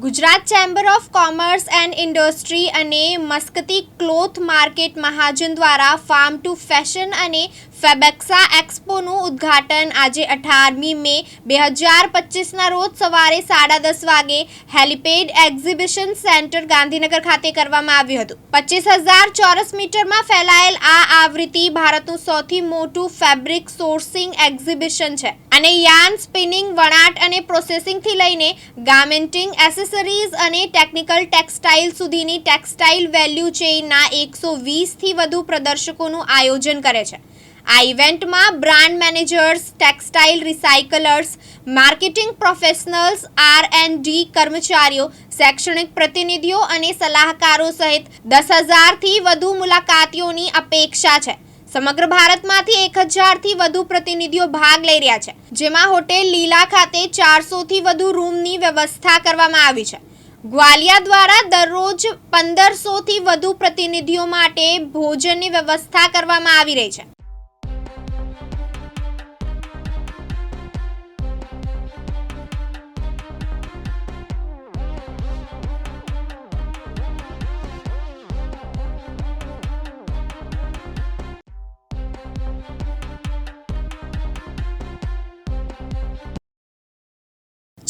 Gujarat chamber of commerce and industry અને Maskati cloth market મહાજન દ્વારા farm two fashion અને ફેબેક્સા એક્સપોનું ઉદ્ઘાટન આજે અઠારમી મે બે હજાર પચીસના રોજ સવારે સાડા દસ વાગે હેલિપેડ એક્ઝિબિશન સેન્ટર ગાંધીનગર ખાતે કરવામાં આવ્યું હતું. પચીસ હજાર ચોરસ મીટરમાં ફેલાયેલ આ આવૃત્તિ ભારતનું સૌથી મોટું ફેબ્રિક સોર્સિંગ એક્ઝિબિશન છે અને યાર્ન સ્પિનિંગ, વણાટ અને પ્રોસેસિંગથી લઈને ગાર્મેન્ટિંગ એસેસરીઝ અને ટેકનિકલ ટેક્સટાઇલ સુધીની ટેક્સટાઇલ વેલ્યુ ચેઇનના એકસો વીસથી વધુ પ્રદર્શકોનું આયોજન કરે છે. આ ઇવેન્ટમાં brand managers, textile recyclers, marketing professionals R and D કર્મચારીઓ, શૈક્ષણિક પ્રતિનિધિઓ અને સલાહકારો સહિત દસ હજારથી વધુ મુલાકાતીઓની અપેક્ષા છે. સમગ્ર ભારતમાંથી એક હજારથી વધુ પ્રતિનિધિઓ ભાગ લઈ રહ્યા છે, જેમાં હોટેલ લીલા ખાતે ચારસોથી વધુ રૂમની વ્યવસ્થા કરવામાં આવી છે. ગ્વાલિયા દ્વારા દરરોજ પંદરસોથી વધુ પ્રતિનિધિઓ માટે ભોજનની વ્યવસ્થા કરવામાં આવી રહી છે.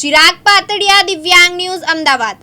ચિરાગ પાતળિયા દિવ્યાંગ ન્યૂઝ અમદાવાદ.